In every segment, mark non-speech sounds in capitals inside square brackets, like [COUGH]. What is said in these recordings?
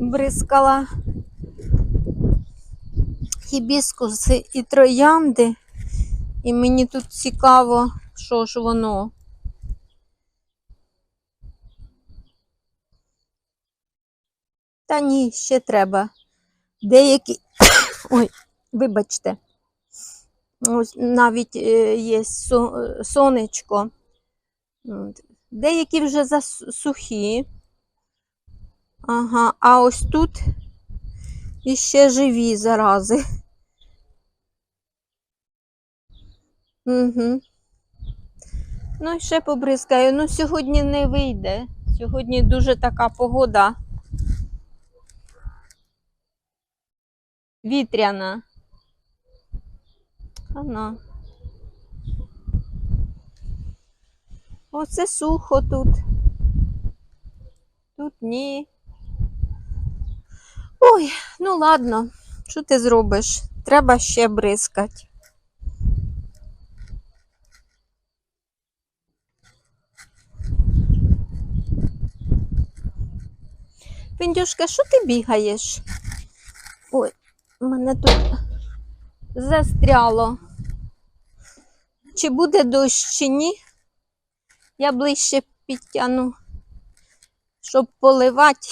бризкала гібіскуси і троянди. І мені тут цікаво, що ж воно. Та ні, ще треба. Деякі. [COUGHS] Ой, вибачте. Ось навіть е, є сонечко. Деякі вже засухі. Ага, а ось тут іще живі зарази. Угу. Ну, ще побризкаю. Ну, сьогодні не вийде. Сьогодні дуже така погода. Вітряна. Ана. Оце сухо тут. Тут ні. Ой, ну ладно, що ти зробиш? Треба ще бризкати. Піндюшка, що ти бігаєш? Ой, мене тут застряло. Чи буде дощ, чи ні? Я ближче підтягну, щоб поливати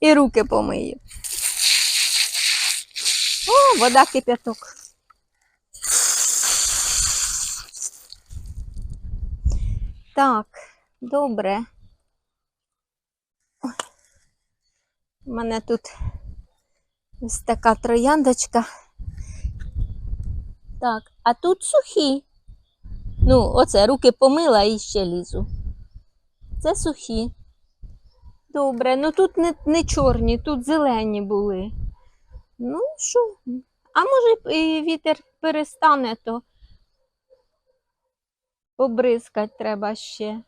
і руки помию. О, вода кипяток. Так, добре. У мене тут ось така трояндочка. Так, а тут сухі. Ну, оце руки помила і ще лізу. Це сухі. Добре, ну тут не, не чорні, тут зелені були. Ну, що? А може і вітер перестане, то побризкати треба ще.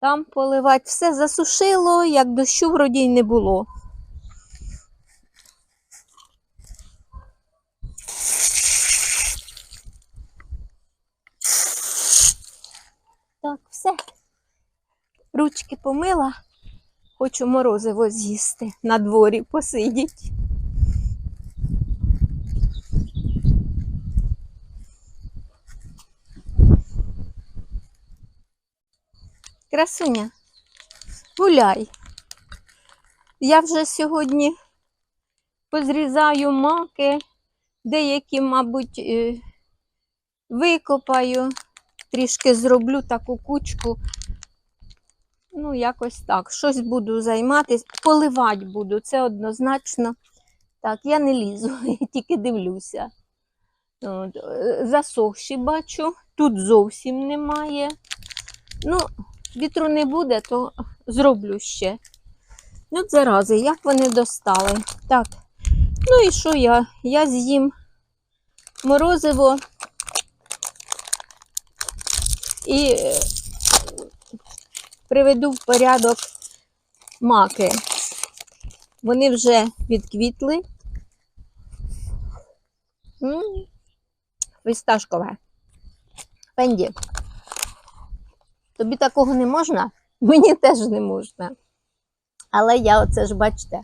Там поливати все засушило, як дощу вроді й не було. Так, все. Ручки помила. Хочу морозиво з'їсти. На дворі посидіть. Красуня, гуляй. Я вже сьогодні позрізаю маки, деякі, мабуть, е, викопаю, трішки зроблю таку кучку. Ну, якось так. Щось буду займатися, поливати буду, це однозначно. Так, я не лізу, [LAUGHS] я тільки дивлюся. От, е, засохші бачу, тут зовсім немає. Ну, вітру не буде, то зроблю ще. Ну, зарази, як вони достали. Так, ну і що я? Я з'їм морозиво і е, приведу в порядок маки. Вони вже відквітли. М, Фісташкове. Пенді. Тобі такого не можна? Мені теж не можна. Але я оце ж бачите.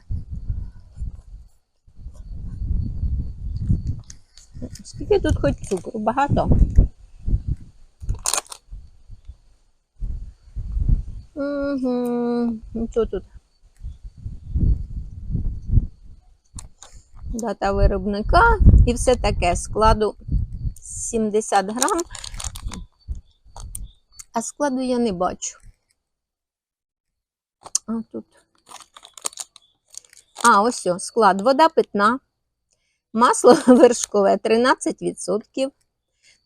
Скільки тут хоч цукру? Багато? Угу. Ну що тут? Дата виробника і все таке складу 70 грам. А складу я не бачу. А тут. А, ось о, склад. Вода питна, масло [LAUGHS] вершкове 13%,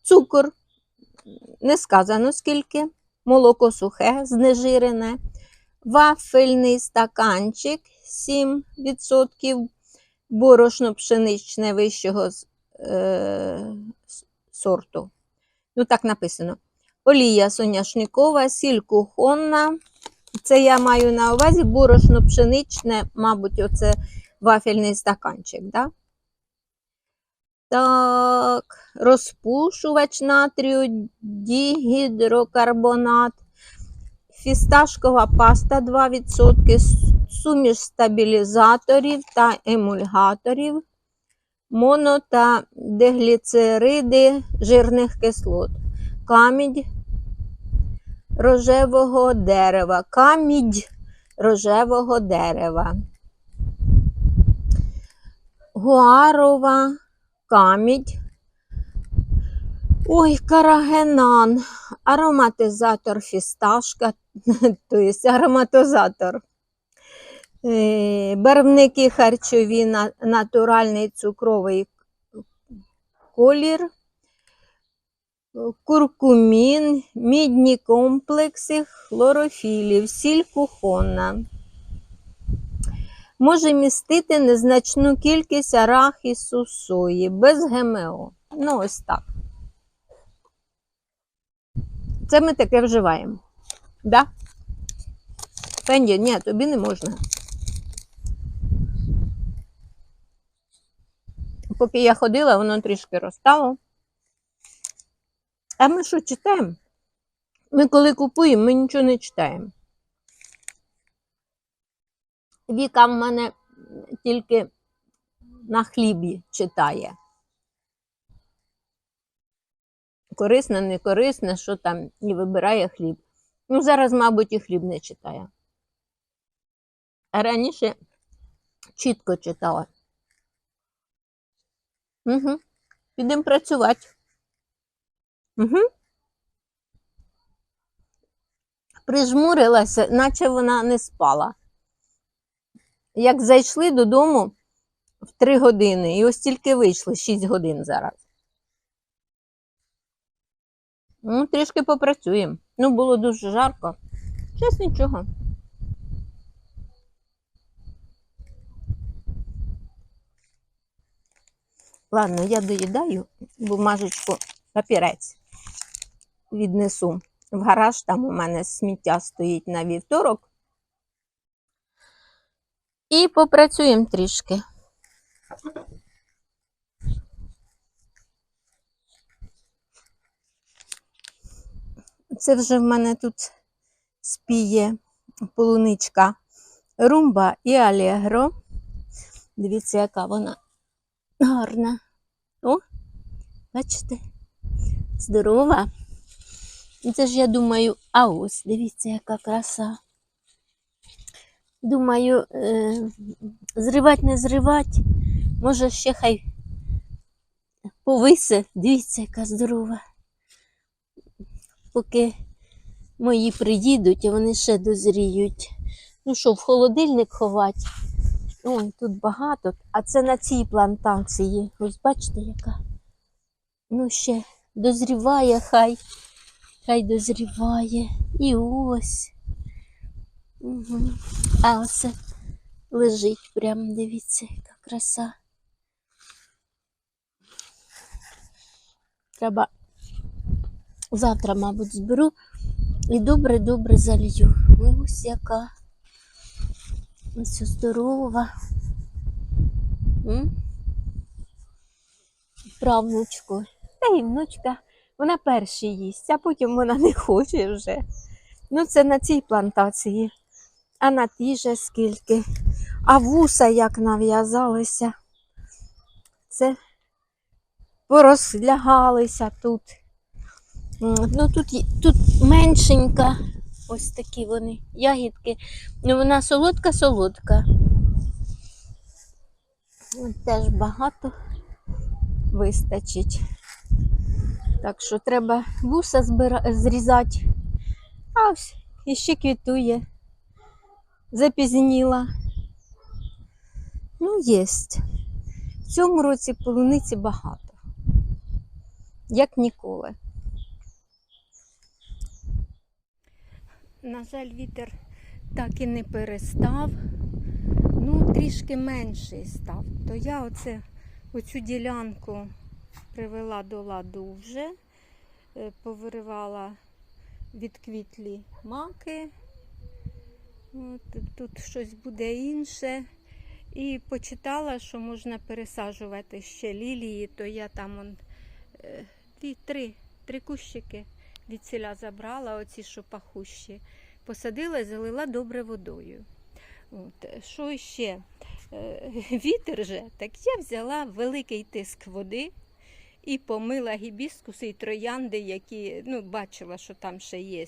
цукор, не сказано скільки, молоко сухе, знежирене, вафельний стаканчик 7%, борошно пшеничне вищого е, сорту. Ну, так написано. Олія соняшникова, сіль кухонна. Це я маю на увазі борошно пшеничне, мабуть, оце вафельний стаканчик, да? Так, розпушувач натрію, дігідрокарбонат, фісташкова паста 2%, суміш стабілізаторів та емульгаторів, моно та дегліцериди жирних кислот, камідь рожевого дерева, камідь рожевого дерева, гуарова камідь, ой, карагенан, ароматизатор фісташка, [LAUGHS] тобто ароматизатор. Е, Барвники харчові, натуральний цукровий колір, куркумін, мідні комплекси хлорофілів, сіль кухонна. Може містити незначну кількість арахісу сої без ГМО. Ну, ось так. Це ми таке вживаємо. Да? Фенді, ні, тобі не можна. Поки я ходила, воно трішки розстало. А ми що читаємо? Ми коли купуємо, ми нічого не читаємо. Віка в мене тільки на хлібі читає. Корисне, не корисне, що там, і вибирає хліб. Ну, зараз, мабуть, і хліб не читає. А раніше чітко читала. Угу. Підемо працювати. Угу. Прижмурилася, наче вона не спала. Як зайшли додому в 3 години, і ось тільки вийшли 6 годин зараз. Ну, трішки попрацюємо. Ну, було дуже жарко. Щас нічого. Ладно, я доїдаю бумажечку, папірець віднесу в гараж. Там у мене сміття стоїть на вівторок. І попрацюємо трішки. Це вже в мене тут спіє полуничка румба і алегро. Дивіться, яка вона гарна. О, бачите? Здорова. Це ж я думаю, а ось, дивіться, яка краса. Думаю, е, зривати, не зривати. Може, ще хай повисе. Дивіться, яка здорова. Поки мої приїдуть, а вони ще дозріють. Ну що, в холодильник ховати? Ой, тут багато. А це на цій плантації. Ось бачите, яка. Ну, ще дозріває, хай. Хай дозріває. І ось. Угу. А оце лежить прямо, дивіться, яка краса. Треба завтра, мабуть, зберу і добре-добре залью. Ось яка. Ось здорова. М? Правнучку. Та й внучка, вона перші їсть, а потім вона не хоче вже. Ну, це на цій плантації. А на тій же скільки. А вуса як нав'язалися. Це порозлягалися тут. Ну, тут, тут меншенька. Ось такі вони ягідки. Ну, вона солодка-солодка. Теж багато вистачить. Так що треба вуса зрізати. А ось іще квітує. Запізніла. Ну, єсть. В цьому році полуниці багато. Як ніколи. На жаль, вітер так і не перестав. Ну, трішки менший став. То я оце, оцю ділянку привела до ладу вже, е, повиривала відквітлі маки. От, тут щось буде інше. І почитала, що можна пересаджувати ще лілії, то я там он, е, дві, три, три кущики від ціля забрала, оці, що пахущі. посадила і залила добре водою. От. Що ще? Е, Вітер же, так я взяла великий тиск води і помила гібіскуси і троянди, які ну, бачила, що там ще є.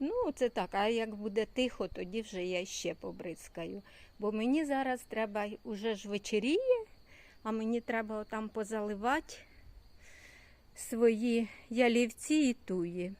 Ну, це так, а як буде тихо, тоді вже я ще побризкаю. Бо мені зараз треба, уже ж вечеріє, а мені треба там позаливати свої ялівці і туї.